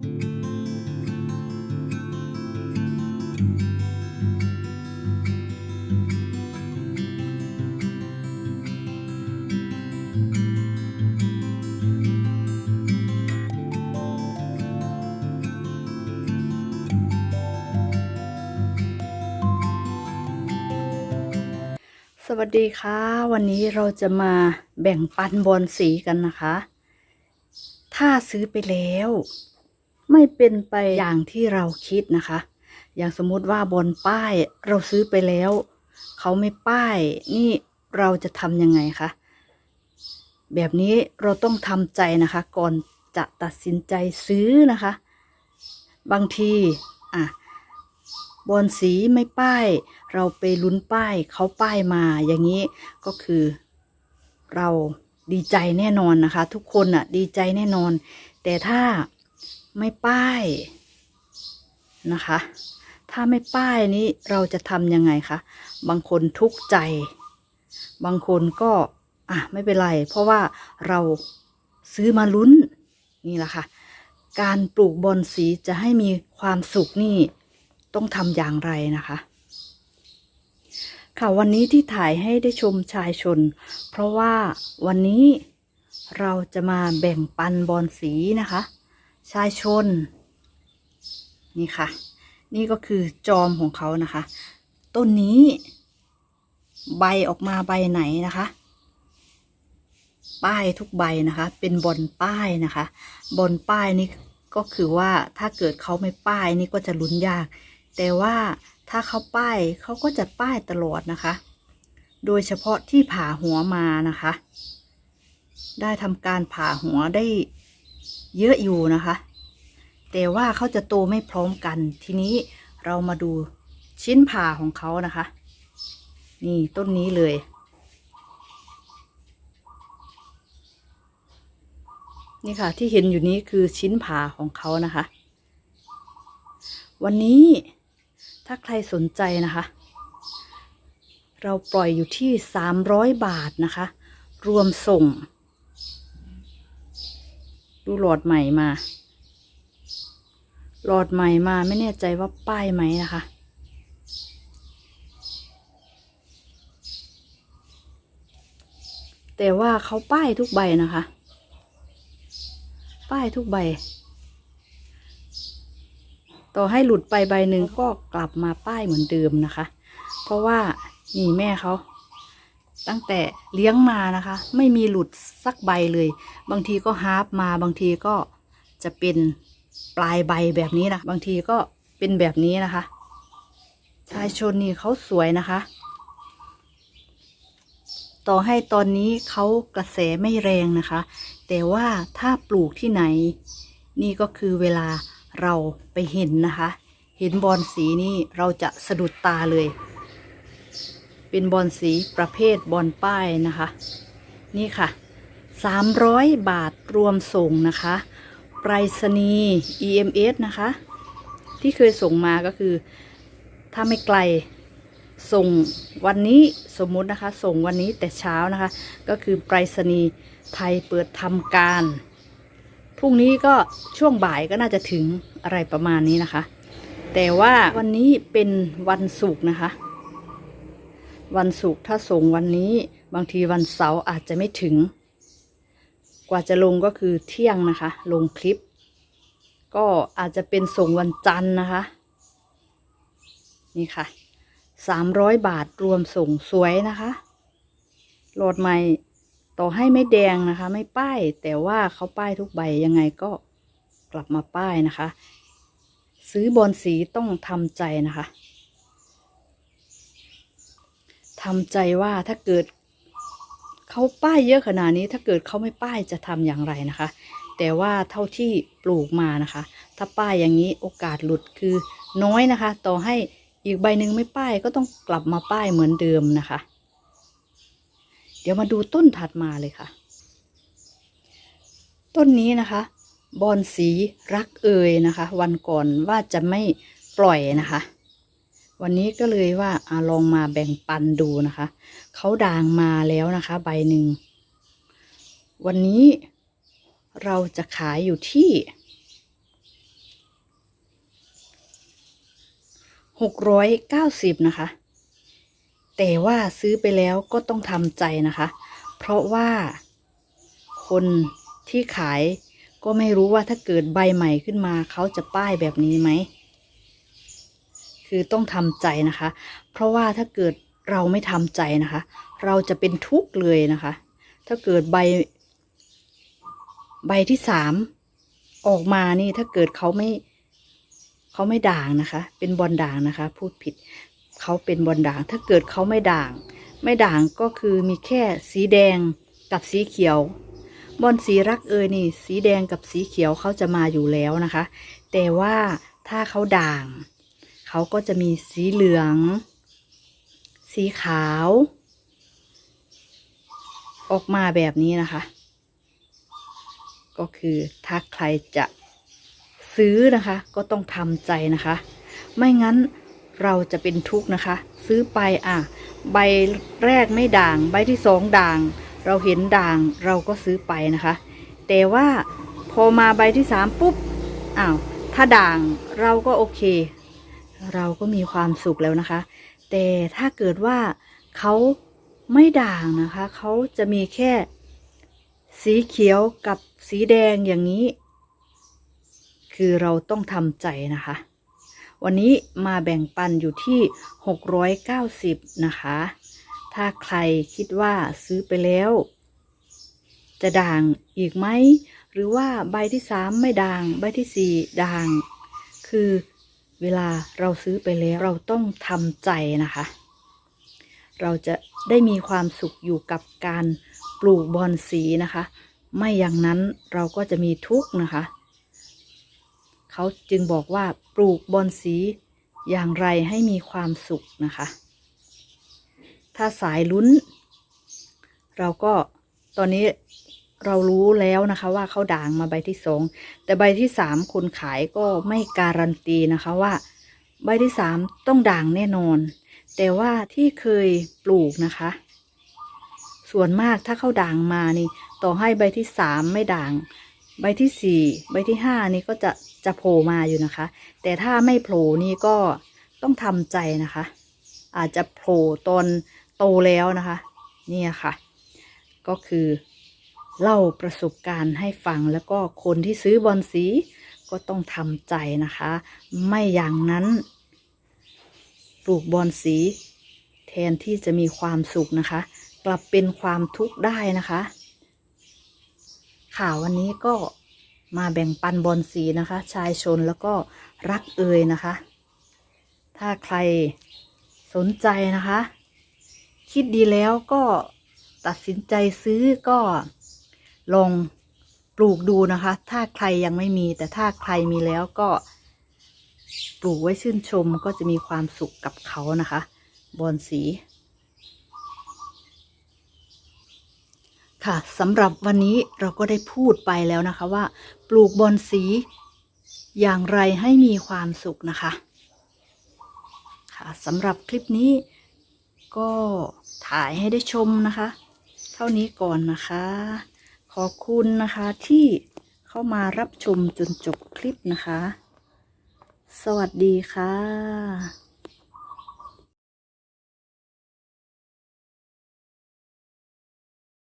สวัสดีค่ะ วันนี้เราจะมาแบ่งปันบอลสีกันนะคะ ถ้าซื้อไปแล้ว ไม่เป็นไปอย่างที่เราคิดนะคะ อย่างสมมติว่าบอลป้ายเราซื้อไปแล้ว เขาไม่ป้ายนี่เราจะทำยังไงคะแบบนี้เราต้องทำใจนะคะ ก่อนจะตัดสินใจซื้อนะคะ บางทีอะบอลสีไม่ป้าย เราไปลุ้นป้ายเขาป้ายมาอย่างนี้ก็คือเราดีใจแน่นอนนะคะ ทุกคนอะดีใจแน่นอน แต่ถ้า ไม่ป้ายนะคะ ถ้าไม่ป้ายนี้เราจะทำยังไงคะ บางคนทุกข์ใจ บางคนก็อะไม่เป็นไร เพราะว่าเราซื้อมาลุ้นนี่แหละค่ะ การปลูกบอลสีจะให้มีความสุขนี่ต้องทำอย่างไรนะคะ ค่ะวันนี้ที่ถ่ายให้ได้ชมชายชน เพราะว่าวันนี้เราจะมาแบ่งปันบอลสีนะคะ ชายชน นี่ค่ะ นี่ก็คือจอมของเขานะคะ ต้นนี้ ใบออกมาใบไหนนะคะ ป้ายทุกใบนะคะ เป็นบอลป้ายนะคะ บอลป้ายนี่ก็คือว่าถ้าเกิดเขาไม่ป้ายนี่ก็จะลุ้นยาก แต่ว่าถ้าเขาป้ายเขาก็จะป้ายตลอดนะคะ โดยเฉพาะที่ผ่าหัวมานะคะ ได้ทำการผ่าหัวได้ เยอะอยู่นะคะ แต่ว่าเขาจะโตไม่พร้อมกัน ทีนี้เรามาดูชิ้นผ่าของเขานะคะ นี่ต้นนี้เลย นี่ค่ะที่เห็นอยู่นี้คือชิ้นผ่าของเขานะคะ วันนี้ถ้าใครสนใจนะคะ เราปล่อยอยู่ที่สามร้อยบาทนะคะ รวมส่ง ดูหลอดใหม่มา หลอดใหม่มาไม่แน่ใจว่าป้ายไหมนะคะ แต่ว่าเขาป้ายทุกใบนะคะ ป้ายทุกใบ ต่อให้หลุดไปใบหนึ่งก็กลับมาป้ายเหมือนเดิมนะคะ เพราะว่านี่แม่เขา ตั้งแต่เลี้ยงมานะคะ ไม่มีหลุดสักใบเลย บางทีก็ฮาร์ปมาบางทีก็จะเป็นปลายใบแบบนี้นะบางทีก็เป็นแบบนี้นะคะชายชนนี่เขาสวยนะคะ ต่อให้ตอนนี้เขากระแสไม่แรงนะคะ แต่ว่าถ้าปลูกที่ไหน นี่ก็คือเวลาเราไปเห็นนะคะ เห็นบอลสีนี่เราจะสะดุดตาเลย เป็นบอลสีประเภทบอลป้ายนะคะ นี่ค่ะ 300 บาทรวมส่งนะคะไปรษณีย์ EMS นะคะ ที่เคยส่งมาก็คือ ถ้าไม่ไกลส่งวันนี้สมมุตินะคะ ส่งวันนี้แต่เช้านะคะ ก็คือไปรษณีย์ไทยเปิดทำการพรุ่งนี้ก็ช่วงบ่ายก็น่าจะถึงอะไรประมาณนี้นะคะ แต่ว่าวันนี้เป็นวันศุกร์นะคะ วันศุกร์ถ้าส่งวันนี้ บางทีวันเสาร์อาจจะไม่ถึง กว่าจะลงก็คือเที่ยงนะคะ ลงคลิป ก็อาจจะเป็นส่งวันจันทร์นะคะ นี่ค่ะสามร้อยบาทรวมส่งสวยนะคะโหลดใหม่ต่อให้ไม่แดงนะคะ ไม่ป้าย แต่ว่าเขาป้ายทุกใบยังไงก็กลับมาป้ายนะคะ ซื้อบอลสีต้องทำใจนะคะ ทำใจว่าถ้าเกิดเขาป้ายเยอะขนาดนี้ถ้าเกิดเขาไม่ป้ายจะทำอย่างไรนะคะ แต่ว่าเท่าที่ปลูกมานะคะ ถ้าป้ายอย่างนี้โอกาสหลุดคือน้อยนะคะ ต่อให้อีกใบหนึ่งไม่ป้ายก็ต้องกลับมาป้ายเหมือนเดิมนะคะ เดี๋ยวมาดูต้นถัดมาเลยค่ะ ต้นนี้นะคะ บอนสีรักเอยนะคะ วันก่อนว่าจะไม่ปล่อยนะคะ วันนี้ก็เลยว่าอลองมาแบ่งปันดูนะคะ เขาด่างมาแล้วนะคะ ใบหนึ่ง วันนี้เราจะขายอยู่ที่หกร้อยเก้าสิบนะคะ แต่ว่าซื้อไปแล้วก็ต้องทำใจนะคะ เพราะว่าคนที่ขายก็ไม่รู้ว่าถ้าเกิดใบใหม่ขึ้นมาเขาจะป้ายแบบนี้ไหม คือต้องทำใจนะคะ เพราะว่าถ้าเกิดเราไม่ทำใจนะคะ เราจะเป็นทุกข์เลยนะคะ ถ้าเกิดใบ ใบที่สามออกมานี่ถ้าเกิดเขาไม่เขาไม่ด่างนะคะ เป็นบอลด่างนะคะ พูดผิดเขาเป็นบอลด่าง ถ้าเกิดเขาไม่ด่าง ไม่ด่างก็คือมีแค่สีแดงกับสีเขียว บอลสีรักเอยนี่ สีแดงกับสีเขียวเขาจะมาอยู่แล้วนะคะ แต่ว่าถ้าเขาด่าง เขาก็จะมีสีเหลือง สีขาว ออกมาแบบนี้นะคะ ก็คือถ้าใครจะซื้อนะคะ ก็ต้องทำใจนะคะ ไม่งั้นเราจะเป็นทุกข์นะคะ ซื้อไปอะ ใบแรกไม่ด่าง ใบที่สองด่าง เราเห็นด่างเราก็ซื้อไปนะคะ แต่ว่าพอมาใบที่สามปุ๊บอ้าวถ้าด่างเราก็โอเค เราก็มีความสุขแล้วนะคะ แต่ถ้าเกิดว่าเขาไม่ด่างนะคะ เขาจะมีแค่สีเขียวกับสีแดงอย่างนี้ คือเราต้องทำใจนะคะ วันนี้มาแบ่งปันอยู่ที่ 690 นะคะ ถ้าใครคิดว่าซื้อไปแล้ว จะด่างอีกไหม หรือว่าใบที่สามไม่ด่าง ใบที่สี่ด่าง คือ เวลาเราซื้อไปแล้วเราต้องทำใจนะคะ เราจะได้มีความสุขอยู่กับการปลูกบอนสีนะคะ ไม่อย่างนั้นเราก็จะมีทุกข์นะคะ เขาจึงบอกว่าปลูกบอนสีอย่างไรให้มีความสุขนะคะ ถ้าสายลุ้น เราก็ตอนนี้ เรารู้แล้วนะคะว่าเขาด่างมาใบที่สองแต่ใบที่สามคนขายก็ไม่การันตีนะคะว่า ใบที่สามต้องด่างแน่นอน แต่ว่าที่เคยปลูกนะคะ ส่วนมากถ้าเขาด่างมานี่ ต่อให้ใบที่สามไม่ด่าง ใบที่สี่ใบที่ห้านี่ก็จะจะโผล่มาอยู่นะคะ แต่ถ้าไม่โผล่นี่ก็ต้องทำใจนะคะ อาจจะโผล่ตอนโตแล้วนะคะ เนี่ยค่ะ ก็คือ เล่าประสบการณ์ให้ฟังแล้วก็คนที่ซื้อบอลสีก็ต้องทำใจนะคะ ไม่อย่างนั้น ปลูกบอลสี แทนที่จะมีความสุขนะคะ กลับเป็นความทุกข์ได้นะคะ ข่าววันนี้ก็มาแบ่งปันบอลสีนะคะ ชายชนแล้วก็รักเอยนะคะ ถ้าใครสนใจนะคะ คิดดีแล้วก็ตัดสินใจซื้อก็ ลองปลูกดูนะคะ ถ้าใครยังไม่มี แต่ถ้าใครมีแล้วก็ปลูกไว้ชื่นชมก็จะมีความสุขกับเขานะคะ บอนสี ค่ะสำหรับวันนี้เราก็ได้พูดไปแล้วนะคะว่า ปลูกบอนสี อย่างไรให้มีความสุขนะคะ ค่ะสำหรับคลิปนี้ก็ถ่ายให้ได้ชมนะคะ เท่านี้ก่อนนะคะ ขอบคุณนะคะที่เข้ามารับชมจนจบคลิปนะคะ สวัสดีค่ะ